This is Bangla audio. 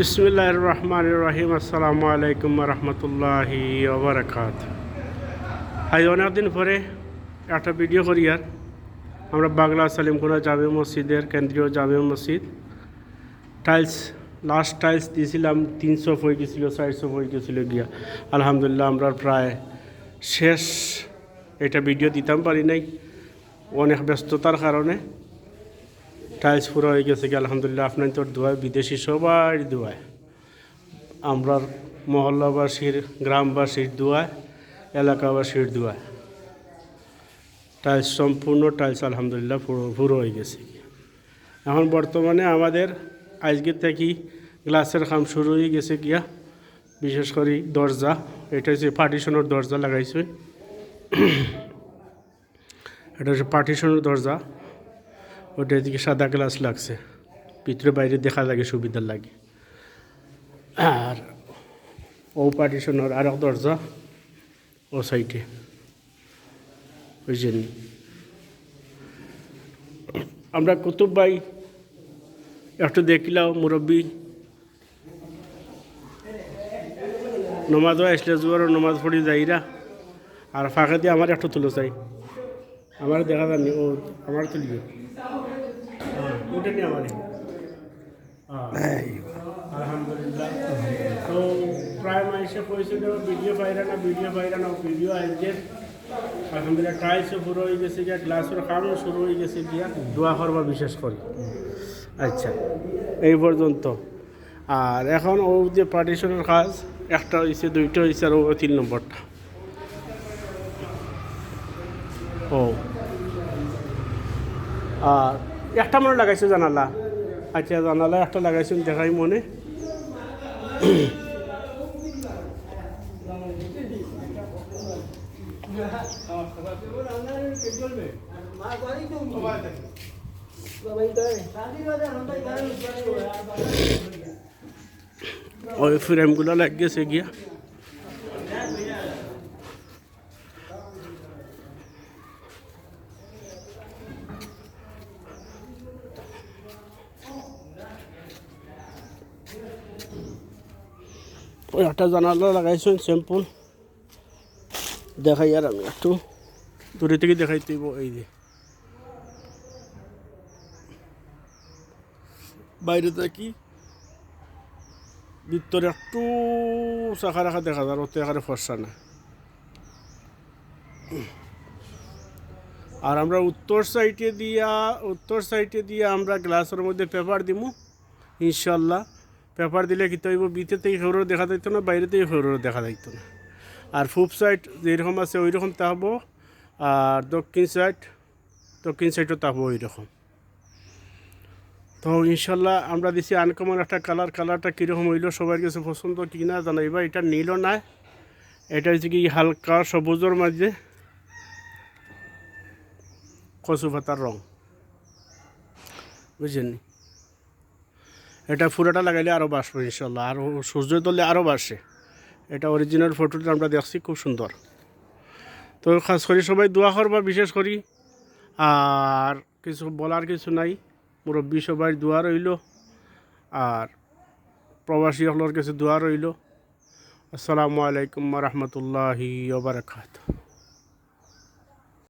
বিসমিল্লাহ রহমান রহিম আসসালামু আলাইকুম রহমতুল্লাহি ওবরাকাত আজ অনেকদিন পরে একটা ভিডিও করি আর। আমরা বাংলা সালিমকুনা জামে মসজিদের কেন্দ্রীয় জামে মসজিদ। টাইলস, লাস্ট টাইলস দিয়েছিলাম, তিনশো হয়ে গেছিল চারশো হয়ে গেছিল গিয়া। আলহামদুলিল্লাহ আমরা প্রায় শেষ এটা ভিডিও দিতাম পারি নাই। অনেক ব্যস্ততার কারণে টাইলস পুরো হয়ে গেছে আলহামদুলিল্লাহ। আপনার তোর দোয়ায় বিদেশি সবার দোয়ায় আমরা মহল্লাবাসীর, গ্রামবাসীর দোয়ায় এলাকাবাসীর দোয়ায় টাইলস সম্পূর্ণ, টাইলস আলহামদুলিল্লাহ পুরো পুরো হয়ে গেছে। এখন বর্তমানে আমাদের আজকে থেকে গ্লাসের কাম শুরু হয়ে গেছে গিয়া বিশেষ করে দরজা। এটা হচ্ছে পার্টিশনের দরজা লাগাইছে। এটা হচ্ছে পার্টিশনের দরজা। ওটা এদিকে সাদা গ্লাস লাগছে। ভিতরে বাইরে দেখা লাগে সুবিধার লাগে। আর ও পার্টিশনের আর দরজা, ও সাইডে বুঝছেন আমরা কুতুব ভাই একটু দেখলাম, মুরব্বী। নমাজও আসলে জোয়ার নমাজ পড়ি যাইরা। আর ফাঁকা দিয়ে আমার একটু তুলো চাই। আমার দেখা যায়নি, ও আমার তুলিও আমার আলহামদুলিল্লাহ। তো প্রায় মাসে কইছিল ভিডিও পাইরা না ভিডিও পাইরা না ভিডিও আজকে আলহামদুলিল্লাহ পুরো হয়ে গেছে গিয়া গ্লাসের কামও শুরু হয়ে গেছে গিয়া দোয়া করবা বিশেষ করে। আচ্ছা এই পর্যন্ত। আর এখন ও যে পার্টিশনের কাজ একটা হয়েছে দুইটা হয়েছে আর ও তিন নম্বরটা। ও। আর একটা মনে লাগাইছো জানালা? আচ্ছা জানালা একটা লাগাইছো, দেখাই মনে। ওই ফ্রেমগুলো লাগ গেছে গিয়া। ওই একটা জানালা লাগাইছেন স্যাম্পল দেখাই আর আমি একটু। দূরে থেকে দেখাই দিব, এই যে। বাইরে থাকি ভিতরে একটু চাকা রাখা দেখা যায় ওতে এখানে ফর্সা না। আর আমরা উত্তর সাইডে দিয়া, উত্তর সাইডে দিয়ে আমরা গ্লাসের মধ্যে পেপার দিমু ইনশাল্লাহ পেপার দিলে কি তৈব বিতে থেকে দেখা যাইত না বাইরে থেকে খেউরো দেখা যাইত না। আর ফুপ সাইড যেরকম আছে ওই রকম তাহবো আর দক্ষিণ সাইড দক্ষিণ সাইডও তাহবো ওই রকম তো ইনশাল্লাহ আমরা দিছি আনকমন একটা কালার কালারটা কীরকম হইল, সবার কাছে পছন্দ কি না জানাইবা। এটা নীলও নাই এটা হচ্ছে কি হালকা সবুজের মাঝে কচু পাতার রং। বুঝছেন এটা ফুরাটা লাগাইলে আরও বাসবে ইনশাল্লাহ আরও সূর্য তুললে আরও বাসে এটা অরিজিনাল ফটোটা আমরা দেখছি, খুব সুন্দর। তো খাস করে সবাই দোয়া করবা, বিশেষ করি। আর কিছু বলার কিছু নাই। মুরব্বী সবাই দোয়া রইল। আর প্রবাসী হলর কাছে দোয়া রইল। আসসালামু আলাইকুম রহমতুল্লাহি ওবরাকাত